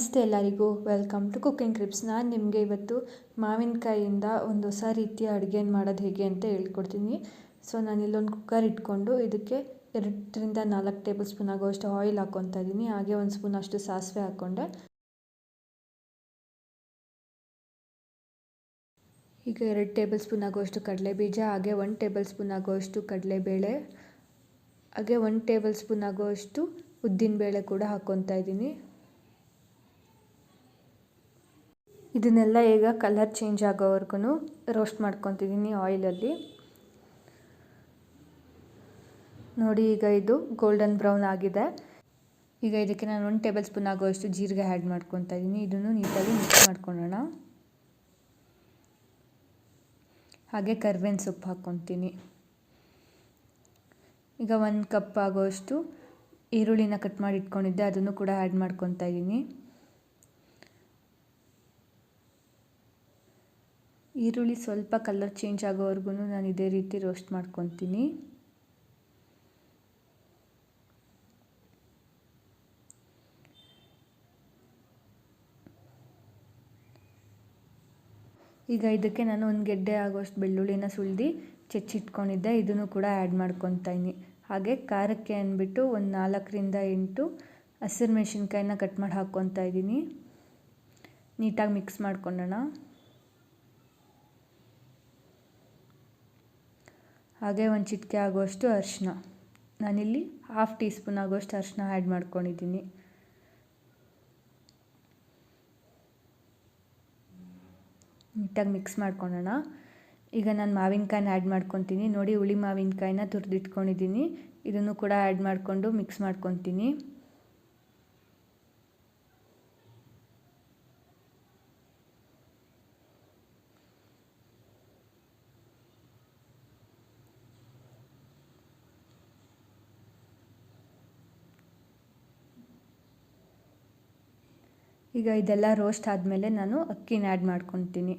ನಮಸ್ತೆ ಎಲ್ಲರಿಗೂ. Welcome to cooking crisps. ನಾನು ನಿಮಗೆ ಇವತ್ತು ಮಾವಿನಕಾಯಿಯಿಂದ ಒಂದು ಹೊಸ ರೀತಿಯ ಅಡುಗೆನ ಮಾಡೋದು ಹೇಗೆ ಅಂತ ಹೇಳ್ಕೊಡ್ತೀನಿ. ಸೊ, ನಾನು ಇಲ್ಲೊಂದು ಕುಕ್ಕರ್ ಇಟ್ಕೊಂಡು ಇದಕ್ಕೆ ಎರಡರಿಂದ ನಾಲ್ಕು ಟೇಬಲ್ ಸ್ಪೂನ್ ಆಗೋಷ್ಟು ಆಯಿಲ್ ಹಾಕ್ಕೊತಾ ಇದ್ದೀನಿ. ಹಾಗೆ ಒಂದು ಸ್ಪೂನ್ ಅಷ್ಟು ಸಾಸಿವೆ ಹಾಕ್ಕೊಂಡೆ. ಈಗ ಎರಡು ಟೇಬಲ್ ಸ್ಪೂನ್ ಆಗೋವಷ್ಟು ಕಡಲೆ ಬೀಜ ಹಾಗೆ ಒಂದು ಟೇಬಲ್ ಸ್ಪೂನ್ ಆಗೋಷ್ಟು ಕಡಲೆಬೇಳೆ, ಹಾಗೆ ಒಂದು ಟೇಬಲ್ ಸ್ಪೂನ್ ಆಗೋವಷ್ಟು ಉದ್ದಿನ ಬೇಳೆ ಕೂಡ ಹಾಕ್ಕೊತಾ ಇದ್ದೀನಿ. ಇದನ್ನೆಲ್ಲ ಈಗ ಕಲರ್ ಚೇಂಜ್ ಆಗೋವರೆಗೂ ರೋಸ್ಟ್ ಮಾಡ್ಕೊತಿದ್ದೀನಿ ಆಯಿಲಲ್ಲಿ ನೋಡಿ ಈಗ ಇದು ಗೋಲ್ಡನ್ ಬ್ರೌನ್ ಆಗಿದೆ. ಈಗ ಇದಕ್ಕೆ ನಾನು ಒಂದು ಟೇಬಲ್ ಸ್ಪೂನ್ ಆಗೋಷ್ಟು ಜೀರಿಗೆ ಆ್ಯಡ್ ಮಾಡ್ಕೊತಾ ಇದ್ದೀನಿ ಇದನ್ನು ನೀಟಾಗಿ ಮಿಕ್ಸ್ ಮಾಡ್ಕೊಳ್ಳೋಣ ಹಾಗೆ ಕರ್ಬೇವಿನ ಸೊಪ್ಪು ಹಾಕ್ಕೊತೀನಿ ಈಗ ಒಂದು ಕಪ್ ಆಗೋಷ್ಟು ಈರುಳ್ಳಿನ ಕಟ್ ಮಾಡಿ ಇಟ್ಕೊಂಡಿದ್ದೆ, ಅದನ್ನು ಕೂಡ ಆ್ಯಡ್ ಮಾಡ್ಕೊತಾ ಇದ್ದೀನಿ ಈರುಳ್ಳಿ ಸ್ವಲ್ಪ ಕಲರ್ ಚೇಂಜ್ ಆಗೋವರೆಗೂ ನಾನು ಇದೇ ರೀತಿ ರೋಸ್ಟ್ ಮಾಡ್ಕೊತೀನಿ. ಈಗ ಇದಕ್ಕೆ ನಾನು ಒಂದು ಗೆಡ್ಡೆ ಆಗೋಷ್ಟು ಬೆಳ್ಳುಳ್ಳಿನ ಸುಳ್ದು ಚೆಚ್ಚಿಟ್ಕೊಂಡಿದ್ದೆ, ಇದನ್ನು ಕೂಡ ಆ್ಯಡ್ ಮಾಡ್ಕೊತೀನಿ ಹಾಗೆ ಖಾರಕ್ಕೆ ಅಂದ್ಬಿಟ್ಟು ಒಂದು ನಾಲ್ಕರಿಂದ ಎಂಟು ಹಸಿರು ಮೆಣಸಿನ್ಕಾಯಿನ ಕಟ್ ಮಾಡಿ ಹಾಕ್ಕೊತಾ ಇದ್ದೀನಿ. ನೀಟಾಗಿ ಮಿಕ್ಸ್ ಮಾಡ್ಕೊಳ್ಳೋಣ ಹಾಗೆ ಒಂದು ಚಿಟಿಕೆ ಆಗುವಷ್ಟು ಅರಿಶಿನ. ನಾನಿಲ್ಲಿ ಹಾಫ್ ಟೀ ಸ್ಪೂನ್ ಆಗುವಷ್ಟು ಅರಿಶಿನ ಆ್ಯಡ್ ಮಾಡ್ಕೊಂಡಿದ್ದೀನಿ. ನೀಟಾಗಿ ಮಿಕ್ಸ್ ಮಾಡ್ಕೊಳ್ಳೋಣ. ಈಗ ನಾನು ಮಾವಿನಕಾಯಿನ ಆ್ಯಡ್ ಮಾಡ್ಕೊತೀನಿ. ನೋಡಿ ಹುಳಿ ಮಾವಿನಕಾಯಿನ ತುರಿದಿಟ್ಕೊಂಡಿದ್ದೀನಿ. ಇದನ್ನು ಕೂಡ ಆ್ಯಡ್ ಮಾಡಿಕೊಂಡು ಮಿಕ್ಸ್ ಮಾಡ್ಕೊತೀನಿ. ಈಗ ಇದೆಲ್ಲ ರೋಸ್ಟ್ ಆದಮೇಲೆ ನಾನು ಅಕ್ಕಿನ ಆ್ಯಡ್ ಮಾಡ್ಕೊತೀನಿ.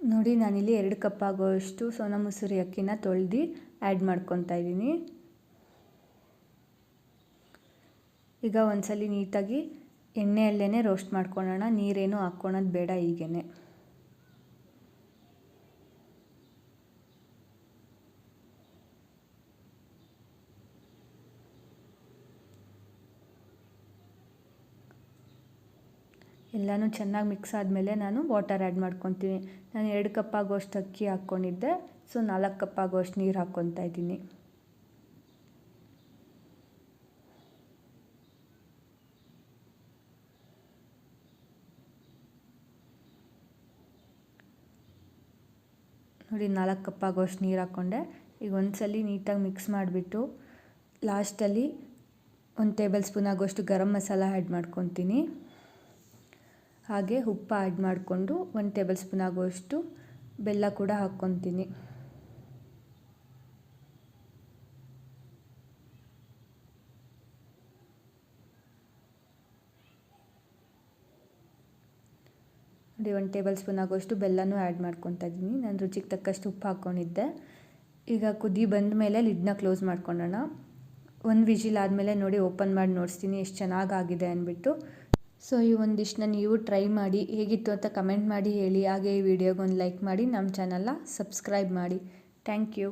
ನೋಡಿ, ನಾನಿಲ್ಲಿ ಎರಡು ಕಪ್ ಆಗೋಷ್ಟು ಸೋನಾ ಮಸೂರಿ ಅಕ್ಕಿನ ತೊಳ್ದು ಆ್ಯಡ್ ಮಾಡ್ಕೊತಾ ಇದ್ದೀನಿ. ಈಗ ಒಂದ್ಸಲಿ ನೀಟಾಗಿ ಎಣ್ಣೆಯಲ್ಲೇ ರೋಸ್ಟ್ ಮಾಡ್ಕೊಳ್ಳೋಣ ನೀರೇನು ಹಾಕ್ಕೊಳೋದು ಬೇಡ ಹೀಗೇ ಎಲ್ಲನೂ ಚೆನ್ನಾಗಿ ಮಿಕ್ಸ್ ಆದಮೇಲೆ ನಾನು ವಾಟರ್ ಆ್ಯಡ್ ಮಾಡ್ಕೊತೀನಿ ನಾನು ಎರಡು ಕಪ್ ಆಗುವಷ್ಟು ಅಕ್ಕಿ ಹಾಕ್ಕೊಂಡಿದ್ದೆ ಸೊ ನಾಲ್ಕು ಕಪ್ ಆಗುವಷ್ಟು ನೀರು ಹಾಕ್ಕೊತಾ ಇದ್ದೀನಿ. ನೋಡಿ, ನಾಲ್ಕು ಕಪ್ ಆಗೋಷ್ಟು ನೀರು ಹಾಕ್ಕೊಂಡೆ ಈಗ ಒಂದ್ಸಲಿ ನೀಟಾಗಿ ಮಿಕ್ಸ್ ಮಾಡಿಬಿಟ್ಟು ಲಾಸ್ಟಲ್ಲಿ ಒಂದು ಟೇಬಲ್ ಸ್ಪೂನ್ ಆಗೋಷ್ಟು ಗರಂ ಮಸಾಲ ಆ್ಯಡ್ ಮಾಡ್ಕೊತೀನಿ. ಹಾಗೆ ಉಪ್ಪು ಆ್ಯಡ್ ಮಾಡಿಕೊಂಡು ಒಂದು ಟೇಬಲ್ ಸ್ಪೂನ್ ಆಗುವಷ್ಟು ಬೆಲ್ಲ ಕೂಡ ಹಾಕ್ಕೊತೀನಿ. ನೋಡಿ, ಒಂದು ಟೇಬಲ್ ಸ್ಪೂನ್ ಆಗುವಷ್ಟು ಬೆಲ್ಲನೂ ಆ್ಯಡ್ ಮಾಡ್ಕೊತಾ ಇದ್ದೀನಿ. ನಾನು ರುಚಿಗೆ ತಕ್ಕಷ್ಟು ಉಪ್ಪು ಹಾಕ್ಕೊಂಡಿದ್ದೆ. ಈಗ ಕುದಿ ಬಂದ ಮೇಲೆ ಲಿಡ್ನ ಕ್ಲೋಸ್ ಮಾಡ್ಕೊಳ್ಳೋಣ. ಒಂದು ವಿಜಿಲ್ ಆದಮೇಲೆ ನೋಡಿ, ಓಪನ್ ಮಾಡಿ ನೋಡಿಸ್ತೀನಿ, ಎಷ್ಟು ಚೆನ್ನಾಗಾಗಿದೆ ಅಂದ್ಬಿಟ್ಟು. ಸೊ ಈ ಒಂದಿಷ್ಟನ್ನ ನೀವು ಟ್ರೈ ಮಾಡಿ, ಹೇಗಿತ್ತು ಅಂತ ಕಮೆಂಟ್ ಮಾಡಿ ಹೇಳಿ. ಹಾಗೆ ಈ ವಿಡಿಯೋಗೊಂದು ಲೈಕ್ ಮಾಡಿ ನಮ್ಮ ಚಾನಲ್ನ ಸಬ್ಸ್ಕ್ರೈಬ್ ಮಾಡಿ. Thank you